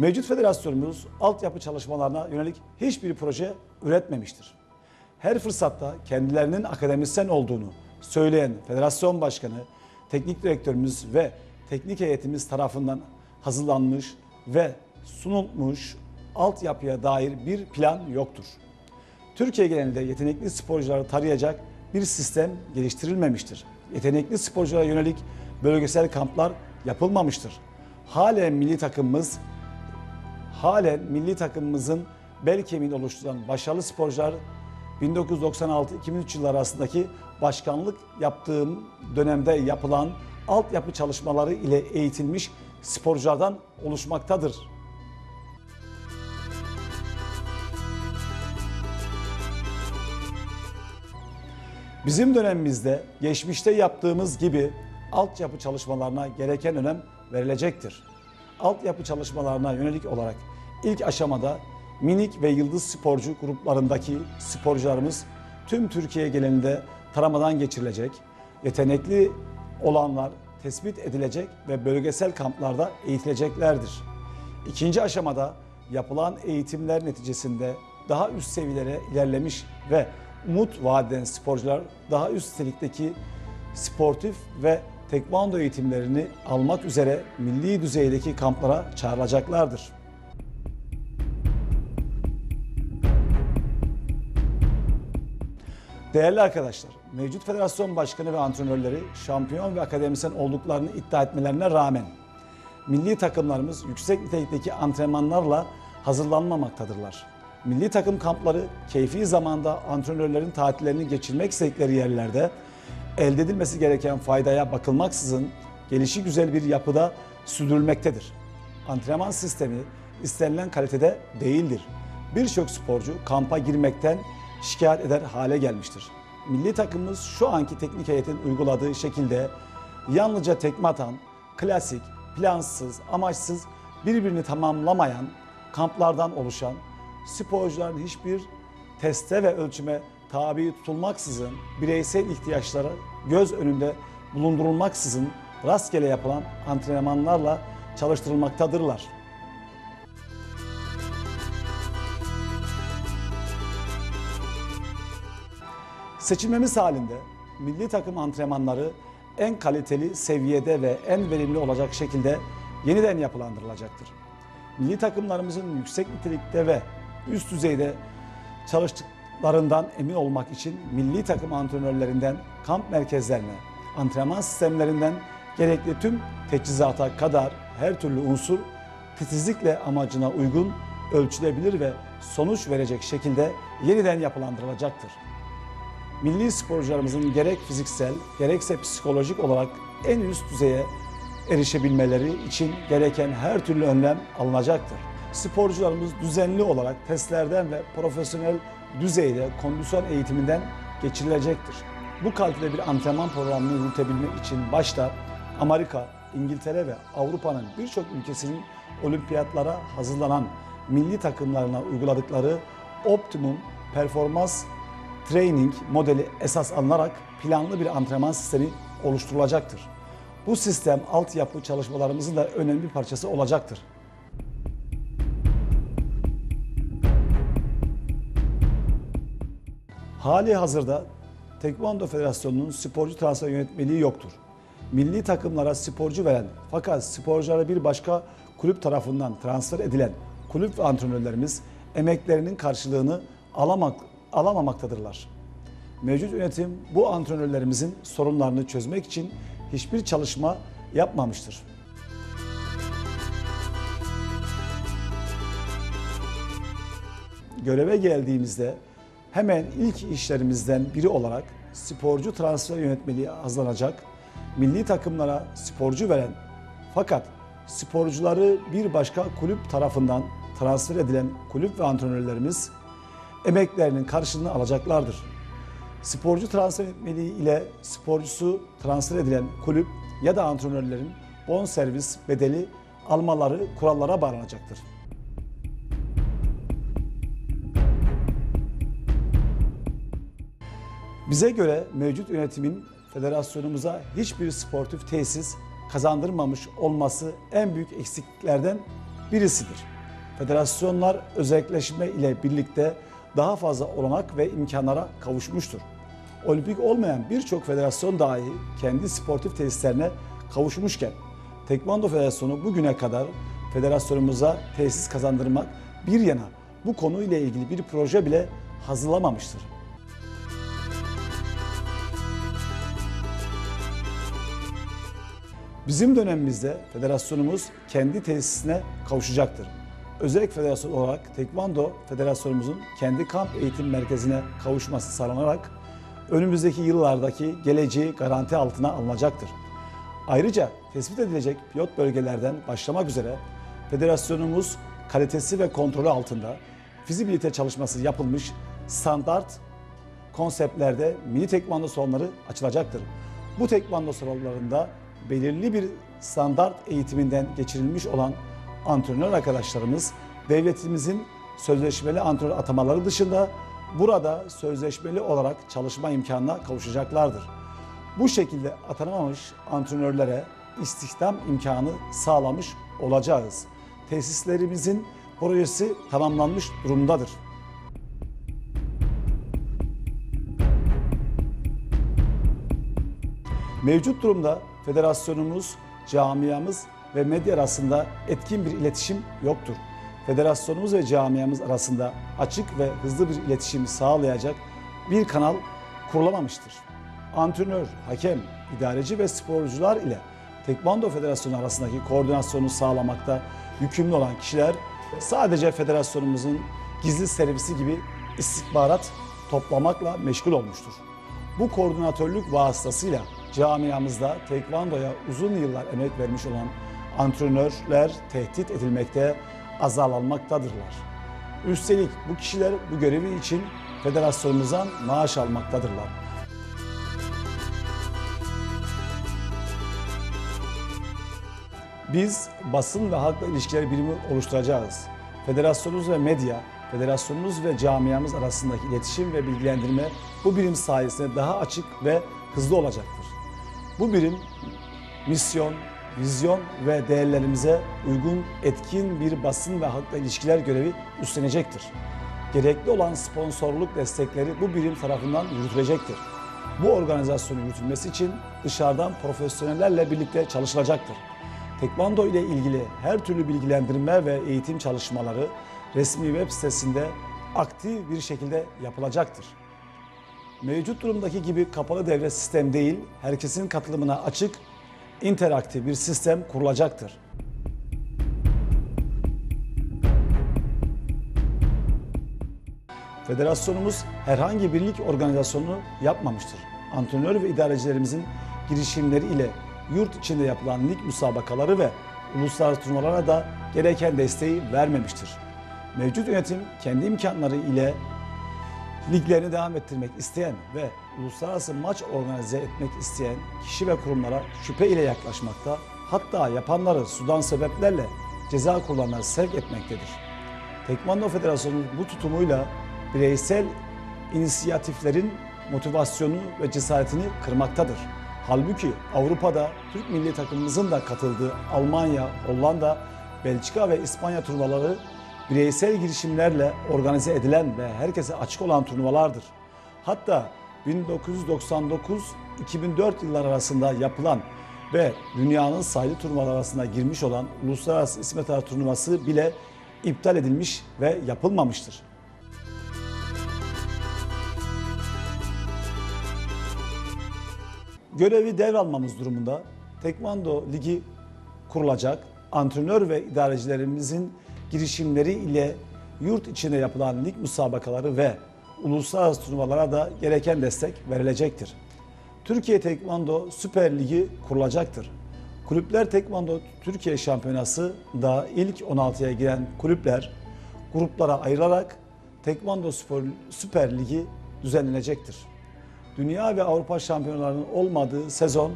Mevcut federasyonumuz altyapı çalışmalarına yönelik hiçbir proje üretmemiştir. Her fırsatta kendilerinin akademisyen olduğunu söyleyen federasyon başkanı, teknik direktörümüz ve teknik heyetimiz tarafından hazırlanmış ve sunulmuş altyapıya dair bir plan yoktur. Türkiye genelinde yetenekli sporcuları tarayacak bir sistem geliştirilmemiştir. Yetenekli sporculara yönelik bölgesel kamplar yapılmamıştır. Halen milli takımımız halen milli takımımızın bel kemiğini oluşturan başarılı sporcular 1996-2003 yılları arasındaki başkanlık yaptığım dönemde yapılan altyapı çalışmaları ile eğitilmiş sporculardan oluşmaktadır. Bizim dönemimizde geçmişte yaptığımız gibi altyapı çalışmalarına gereken önem verilecektir. Altyapı çalışmalarına yönelik olarak ilk aşamada minik ve yıldız sporcu gruplarındaki sporcularımız tüm Türkiye genelinde taramadan geçirilecek, yetenekli olanlar tespit edilecek ve bölgesel kamplarda eğitileceklerdir. İkinci aşamada yapılan eğitimler neticesinde daha üst seviyelere ilerlemiş ve umut vaat eden sporcular daha üst nitelikteki sportif ve tekvando eğitimlerini almak üzere milli düzeydeki kamplara çağrılacaklardır. Değerli arkadaşlar, mevcut federasyon başkanı ve antrenörleri şampiyon ve akademisyen olduklarını iddia etmelerine rağmen milli takımlarımız yüksek nitelikteki antrenmanlarla hazırlanmamaktadırlar. Milli takım kampları keyfi zamanda antrenörlerin tatillerini geçirmek istedikleri yerlerde elde edilmesi gereken faydaya bakılmaksızın gelişi güzel bir yapıda sürdürülmektedir. Antrenman sistemi istenilen kalitede değildir. Birçok sporcu kampa girmekten şikayet eder hale gelmiştir. Milli takımımız şu anki teknik heyetin uyguladığı şekilde yalnızca tekme atan, klasik, plansız, amaçsız, birbirini tamamlamayan kamplardan oluşan sporcuların hiçbir teste ve ölçüme tabi tutulmaksızın bireysel ihtiyaçları göz önünde bulundurulmaksızın rastgele yapılan antrenmanlarla çalıştırılmaktadırlar. Seçilmemiz halinde milli takım antrenmanları en kaliteli seviyede ve en verimli olacak şekilde yeniden yapılandırılacaktır. Milli takımlarımızın yüksek nitelikte ve üst düzeyde çalıştıklarından emin olmak için milli takım antrenörlerinden kamp merkezlerine, antrenman sistemlerinden gerekli tüm teçhizata kadar her türlü unsur titizlikle amacına uygun, ölçülebilir ve sonuç verecek şekilde yeniden yapılandırılacaktır milli sporcularımızın gerek fiziksel gerekse psikolojik olarak en üst düzeye erişebilmeleri için gereken her türlü önlem alınacaktır. Sporcularımız düzenli olarak testlerden ve profesyonel düzeyde kondisyon eğitiminden geçirilecektir. Bu kalitede bir antrenman programını yürütebilmek için başta Amerika, İngiltere ve Avrupa'nın birçok ülkesinin olimpiyatlara hazırlanan milli takımlarına uyguladıkları optimum performans training modeli esas alınarak planlı bir antrenman sistemi oluşturulacaktır. Bu sistem altyapı çalışmalarımızın da önemli bir parçası olacaktır. Hali hazırda Tekvando Federasyonu'nun sporcu transfer yönetmeliği yoktur. Milli takımlara sporcu veren fakat sporculara bir başka kulüp tarafından transfer edilen kulüp antrenörlerimiz emeklerinin karşılığını alamak, alamamaktadırlar. Mevcut yönetim bu antrenörlerimizin sorunlarını çözmek için hiçbir çalışma yapmamıştır. Göreve geldiğimizde hemen ilk işlerimizden biri olarak sporcu transfer yönetmeliği hazırlanacak, milli takımlara sporcu veren fakat sporcuları bir başka kulüp tarafından transfer edilen kulüp ve antrenörlerimiz emeklerinin karşılığını alacaklardır. Sporcu transfer etmeliği ile sporcusu transfer edilen kulüp ya da antrenörlerin bon servis bedeli almaları kurallara bağlanacaktır. Bize göre mevcut yönetimin federasyonumuza hiçbir sportif tesis kazandırmamış olması en büyük eksikliklerden birisidir. Federasyonlar özelleşme ile birlikte daha fazla olanak ve imkanlara kavuşmuştur. Olimpik olmayan birçok federasyon dahi kendi sportif tesislerine kavuşmuşken Tekvando Federasyonu bugüne kadar federasyonumuza tesis kazandırmak bir yana bu konuyla ilgili bir proje bile hazırlamamıştır. Bizim dönemimizde federasyonumuz kendi tesisine kavuşacaktır. Özellik federasyon olarak Tekvando Federasyonumuzun kendi kamp eğitim merkezine kavuşması sağlanarak önümüzdeki yıllardaki geleceği garanti altına alınacaktır. Ayrıca tespit edilecek pilot bölgelerden başlamak üzere federasyonumuz kalitesi ve kontrolü altında fizibilite çalışması yapılmış standart konseptlerde mini tekvando salonları açılacaktır. Bu tekvando salonlarında belirli bir standart eğitiminden geçirilmiş olan antrenör arkadaşlarımız devletimizin sözleşmeli antrenör atamaları dışında burada sözleşmeli olarak çalışma imkanına kavuşacaklardır. Bu şekilde atanamamış antrenörlere istihdam imkanı sağlamış olacağız. Tesislerimizin projesi tamamlanmış durumdadır. Mevcut durumda federasyonumuz, camiamız ve medya arasında etkin bir iletişim yoktur. Federasyonumuz ve camiamız arasında açık ve hızlı bir iletişim sağlayacak bir kanal kurulamamıştır. Antrenör, hakem, idareci ve sporcular ile Tekvando Federasyonu arasındaki koordinasyonu sağlamakta yükümlü olan kişiler sadece federasyonumuzun gizli servisi gibi istihbarat toplamakla meşgul olmuştur. Bu koordinatörlük vasıtasıyla camiamızda tekvandoya uzun yıllar emek vermiş olan antrenörler tehdit edilmekte, azarlanmaktadırlar. Üstelik bu kişiler bu görevi için federasyonumuzdan maaş almaktadırlar. Biz basın ve halkla ilişkiler birimi oluşturacağız. Federasyonumuz ve medya, federasyonumuz ve camiamız arasındaki iletişim ve bilgilendirme bu birim sayesinde daha açık ve hızlı olacaktır. Bu birim misyon, vizyon ve değerlerimize uygun etkin bir basın ve halkla ilişkiler görevi üstlenecektir. Gerekli olan sponsorluk destekleri bu birim tarafından yürütülecektir. Bu organizasyonun yürütülmesi için dışarıdan profesyonellerle birlikte çalışılacaktır. Tekvando ile ilgili her türlü bilgilendirme ve eğitim çalışmaları resmi web sitesinde aktif bir şekilde yapılacaktır. Mevcut durumdaki gibi kapalı devre sistem değil, herkesin katılımına açık, interaktif bir sistem kurulacaktır. Federasyonumuz herhangi bir lig organizasyonu yapmamıştır. Antrenör ve idarecilerimizin girişimleri ile yurt içinde yapılan lig müsabakaları ve uluslararası turnuvalara da gereken desteği vermemiştir. Mevcut yönetim kendi imkanları ile liglerini devam ettirmek isteyen ve uluslararası maç organize etmek isteyen kişi ve kurumlara şüphe ile yaklaşmakta, hatta yapanları sudan sebeplerle ceza kurullarına sevk etmektedir. Tekvando Federasyonu bu tutumuyla bireysel inisiyatiflerin motivasyonu ve cesaretini kırmaktadır. Halbuki Avrupa'da Türk milli takımımızın da katıldığı Almanya, Hollanda, Belçika ve İspanya turnuvaları bireysel girişimlerle organize edilen ve herkese açık olan turnuvalardır. Hatta 1999-2004 yıllar arasında yapılan ve dünyanın sayılı turnuvalar arasında girmiş olan Uluslararası İsmet Ağa turnuvası bile iptal edilmiş ve yapılmamıştır. görevi devralmamız durumunda Tekvando Ligi kurulacak. Antrenör ve idarecilerimizin girişimleri ile yurt içinde yapılan lig müsabakaları ve uluslararası turnuvalara da gereken destek verilecektir. Türkiye Tekvando Süper Ligi kurulacaktır. Kulüpler Tekvando Türkiye Şampiyonası da ilk 16'ya giren kulüpler gruplara ayrılarak Tekvando Spor Süper Ligi düzenlenecektir. Dünya ve Avrupa şampiyonlarının olmadığı sezon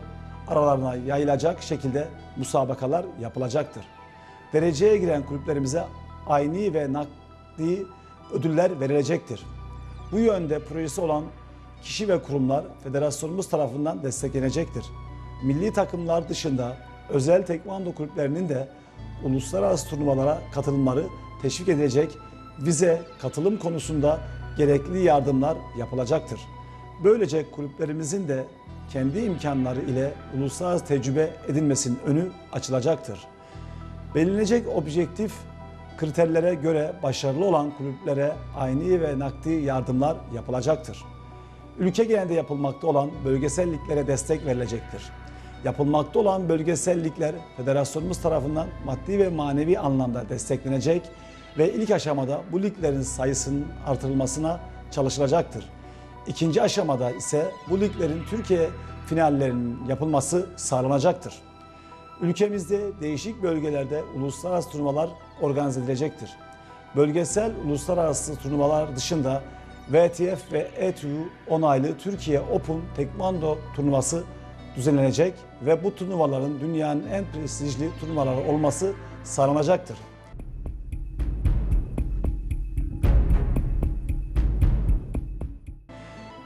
aralarına yayılacak şekilde müsabakalar yapılacaktır. Dereceye giren kulüplerimize ayni ve nakdi ödüller verilecektir. Bu yönde projesi olan kişi ve kurumlar federasyonumuz tarafından desteklenecektir. Milli takımlar dışında özel tekvando kulüplerinin de uluslararası turnuvalara katılımları teşvik edilecek vize katılım konusunda gerekli yardımlar yapılacaktır. Böylece kulüplerimizin de kendi imkanları ile uluslararası tecrübe edinmesinin önü açılacaktır. Belirlenecek objektif kriterlere göre başarılı olan kulüplere aynı ve nakdi yardımlar yapılacaktır. Ülke genelinde yapılmakta olan bölgesel liglere destek verilecektir. Yapılmakta olan bölgesel ligler federasyonumuz tarafından maddi ve manevi anlamda desteklenecek ve ilk aşamada bu liglerin sayısının artırılmasına çalışılacaktır. İkinci aşamada ise bu liglerin Türkiye finallerinin yapılması sağlanacaktır. Ülkemizde değişik bölgelerde uluslararası turnuvalar organize edilecektir. Bölgesel uluslararası turnuvalar dışında VTF ve ETU onaylı Türkiye Open Tekvando turnuvası düzenlenecek ve bu turnuvaların dünyanın en prestijli turnuvaları olması sağlanacaktır.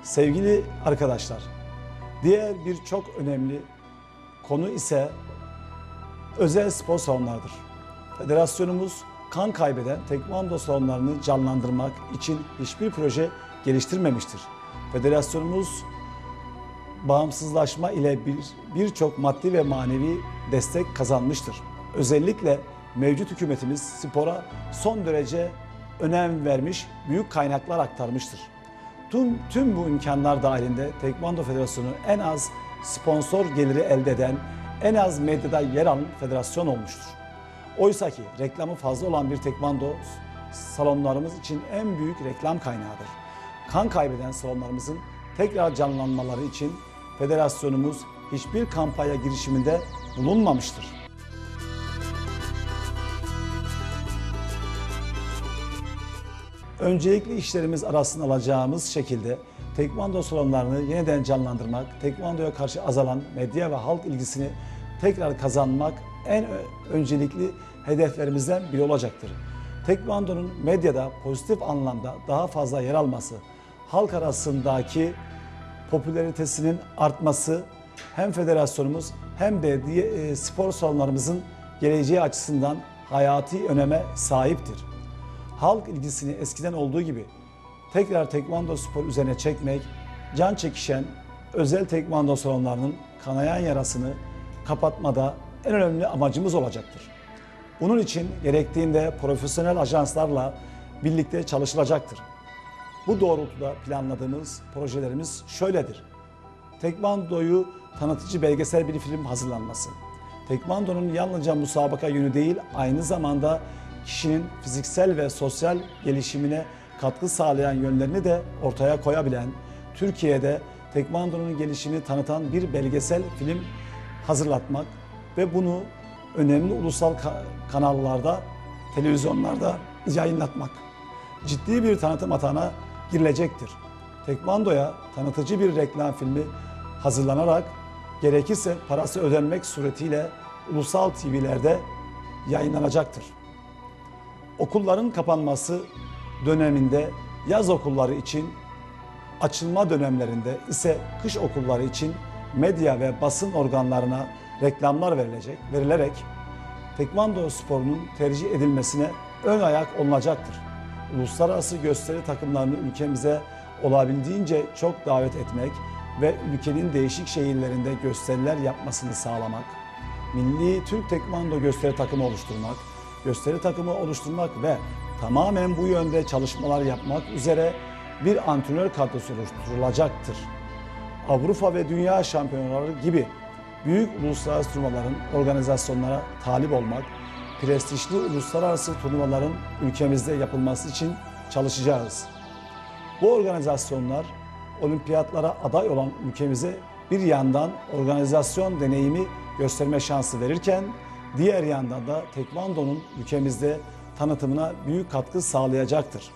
Sevgili arkadaşlar, diğer bir çok önemli konu ise özel spor salonlarıdır. Federasyonumuz kan kaybeden tekvando salonlarını canlandırmak için hiçbir proje geliştirmemiştir. Federasyonumuz bağımsızlaşma ile bir birçok maddi ve manevi destek kazanmıştır. Özellikle mevcut hükümetimiz spora son derece önem vermiş, büyük kaynaklar aktarmıştır. Tüm, tüm bu imkanlar dahilinde Tekvando Federasyonu en az sponsor geliri elde eden, en az medyada yer alan federasyon olmuştur. Oysa ki reklamı fazla olan bir tekvando salonlarımız için en büyük reklam kaynağıdır. Kan kaybeden salonlarımızın tekrar canlanmaları için federasyonumuz hiçbir kampanya girişiminde bulunmamıştır. Öncelikli işlerimiz arasında alacağımız şekilde tekvando salonlarını yeniden canlandırmak, tekvandoya karşı azalan medya ve halk ilgisini tekrar kazanmak en öncelikli hedeflerimizden biri olacaktır. Tekvando'nun medyada pozitif anlamda daha fazla yer alması, halk arasındaki popülaritesinin artması hem federasyonumuz hem de e, spor salonlarımızın geleceği açısından hayati öneme sahiptir. Halk ilgisini eskiden olduğu gibi tekrar tekvando spor üzerine çekmek, can çekişen özel tekvando salonlarının kanayan yarasını kapatmada en önemli amacımız olacaktır. Bunun için gerektiğinde profesyonel ajanslarla birlikte çalışılacaktır. Bu doğrultuda planladığımız projelerimiz şöyledir. Tekvando'yu tanıtıcı belgesel bir film hazırlanması. Tekvando'nun yalnızca musabaka yönü değil, aynı zamanda kişinin fiziksel ve sosyal gelişimine katkı sağlayan yönlerini de ortaya koyabilen, Türkiye'de Tekvando'nun gelişimini tanıtan bir belgesel film hazırlatmak ve bunu önemli ulusal ka- kanallarda, televizyonlarda yayınlatmak ciddi bir tanıtım atağına girilecektir. Tekvando'ya tanıtıcı bir reklam filmi hazırlanarak gerekirse parası ödenmek suretiyle ulusal TV'lerde yayınlanacaktır. Okulların kapanması döneminde yaz okulları için açılma dönemlerinde ise kış okulları için medya ve basın organlarına reklamlar verilecek, verilerek tekvando sporunun tercih edilmesine ön ayak olunacaktır. Uluslararası gösteri takımlarını ülkemize olabildiğince çok davet etmek ve ülkenin değişik şehirlerinde gösteriler yapmasını sağlamak, milli Türk tekvando gösteri takımı oluşturmak, gösteri takımı oluşturmak ve tamamen bu yönde çalışmalar yapmak üzere bir antrenör kadrosu oluşturulacaktır. Avrupa ve Dünya şampiyonaları gibi büyük uluslararası turnuvaların organizasyonlara talip olmak, prestijli uluslararası turnuvaların ülkemizde yapılması için çalışacağız. Bu organizasyonlar olimpiyatlara aday olan ülkemize bir yandan organizasyon deneyimi gösterme şansı verirken diğer yandan da tekvandonun ülkemizde tanıtımına büyük katkı sağlayacaktır.